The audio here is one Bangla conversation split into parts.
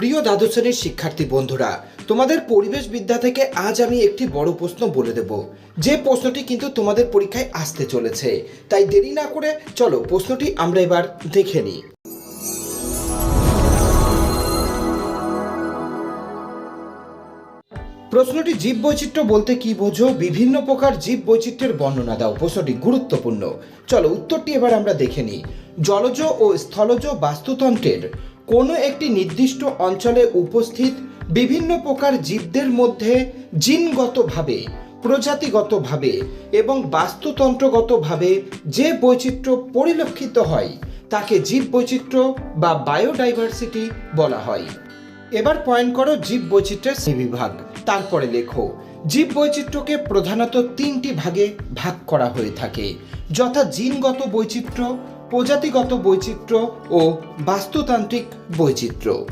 প্রিয় দ্বাদশ শ্রেণির শিক্ষার্থী বন্ধুরা, তোমাদের পরিবেশ বিদ্যা থেকে আজ আমি একটি বড় প্রশ্ন বলে দেব। যে প্রশ্নটি কিন্তু তোমাদের পরীক্ষায় আসতে চলেছে। তাই দেরি না করে চলো প্রশ্নটি আমরা এবার দেখে নিই। প্রশ্নটি জীব বৈচিত্র্য বলতে কি বোঝো? বিভিন্ন প্রকার জীব বৈচিত্র্যের বর্ণনা দাও। প্রশ্নটি গুরুত্বপূর্ণ। চলো উত্তরটি এবার আমরা দেখে নিই। জলজ ও স্থলজ বাস্তুতন্ত্রের কোনো একটি নির্দিষ্ট অঞ্চলে উপস্থিত বিভিন্ন প্রকার জীবদের মধ্যে জিনগতভাবে, প্রজাতিগতভাবে এবং বাস্তুতন্ত্রগতভাবে যে বৈচিত্র্য পরিলক্ষিত হয়, তাকে জীব বৈচিত্র্য বা বায়োডাইভার্সিটি বলা হয়। এবার পয়েন্ট করো জীব বৈচিত্র্যের বিভাগ। তারপরে লেখো, জীব বৈচিত্র্যকে প্রধানত তিনটি ভাগে ভাগ করা হয়ে থাকে, যথা জিনগত বৈচিত্র্য প্রজাতিগত বৈচিত্র্য ও বাস্তুতান্ত্রিক বৈচিত্র্য।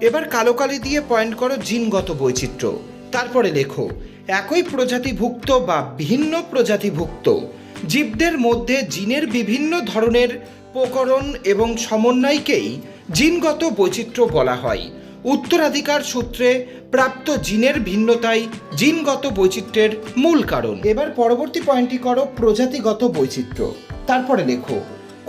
এবার কালো কালি দিয়ে পয়েন্ট করো জিনগত বৈচিত্র্য। তারপরে লেখো, একই প্রজাতিভুক্ত বা ভিন্ন প্রজাতিভুক্ত, জীবদের মধ্যে জিনের বিভিন্ন ধরনের প্রকরণ এবং সমন্বয়কেই জিনগত বৈচিত্র্য বলা হয়। উত্তরাধিকার সূত্রে প্রাপ্ত জিনের ভিন্নতাই জিনগত বৈচিত্র্যের মূল কারণ। এবার পরবর্তী পয়েন্টটি করো প্রজাতিগত বৈচিত্র্য। তারপরে লেখো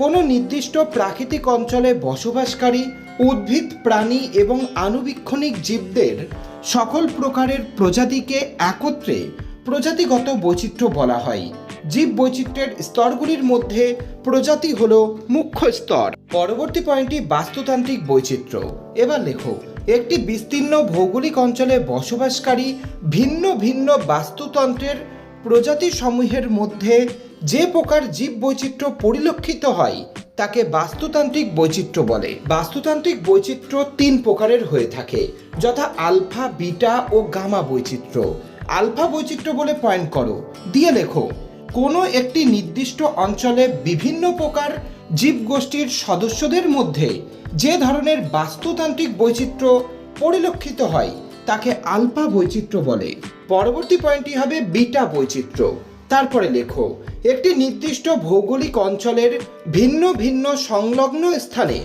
কোনো নির্দিষ্ট প্রাকৃতিক অঞ্চলে বসবাসকারী, উদ্ভিদ, প্রাণী এবং আনুবীক্ষণিক জীবদের সকল প্রকারের প্রজাতিকে একত্রে প্রজাতিগত বৈচিত্র্য বলা হয়। জীব বৈচিত্র্যের স্তরগুলির মধ্যে প্রজাতি হল মুখ্য স্তর। পরবর্তী পয়েন্টটি বাস্তুতান্ত্রিক বৈচিত্র্য। এবার লেখো, একটি বিস্তীর্ণ ভৌগোলিক অঞ্চলে বসবাসকারী ভিন্ন ভিন্ন বাস্তুতন্ত্রের প্রজাতি সমূহের মধ্যে যে প্রকার জীব বৈচিত্র্য পরিলক্ষিত হয়, তাকে বাস্তুতান্ত্রিক বৈচিত্র্য বলে। বাস্তুতান্ত্রিক বৈচিত্র্য তিন প্রকারের হয়ে থাকে, যথা আলফা, বিটা ও গামা বৈচিত্র্য। আলফা বৈচিত্র্য বলে পয়েন্ট করো। দিয়ে লেখো, কোনো একটি নির্দিষ্ট অঞ্চলে বিভিন্ন প্রকার জীবগোষ্ঠীর সদস্যদের মধ্যে যে ধরনের বাস্তুতান্ত্রিক বৈচিত্র্য পরিলক্ষিত হয়, তাকে আলফা বৈচিত্র্য বলে। পরবর্তী পয়েন্টটি হবে বিটা বৈচিত্র্য। তারপরে লেখো, একটি নির্দিষ্ট ভৌগোলিক অঞ্চলের ভিন্ন ভিন্ন সংলগ্ন স্থানে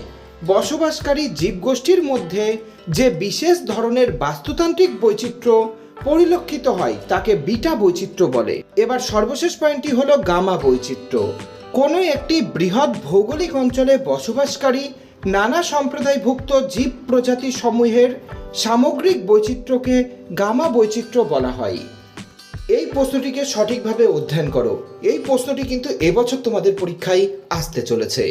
বসবাসকারী জীবগোষ্ঠীর মধ্যে যে বিশেষ ধরনের বাস্তুতান্ত্রিক বৈচিত্র্য পরিলক্ষিত হয়, তাকে বিটা বৈচিত্র্য বলে। এবার সর্বশেষ পয়েন্টটি হলো গামা বৈচিত্র্য। কোনো একটি বৃহৎ ভৌগোলিক অঞ্চলে বসবাসকারী নানা সম্প্রদায়ভুক্ত জীব প্রজাতি সমূহের সামগ্রিক বৈচিত্র্যকে গামা বৈচিত্র্য বলা হয়। এই প্রশ্নটিকে সঠিকভাবে অধ্যয়ন করো। এই প্রশ্নটি কিন্তু এবছর তোমাদের পরীক্ষায় আসতে চলেছে।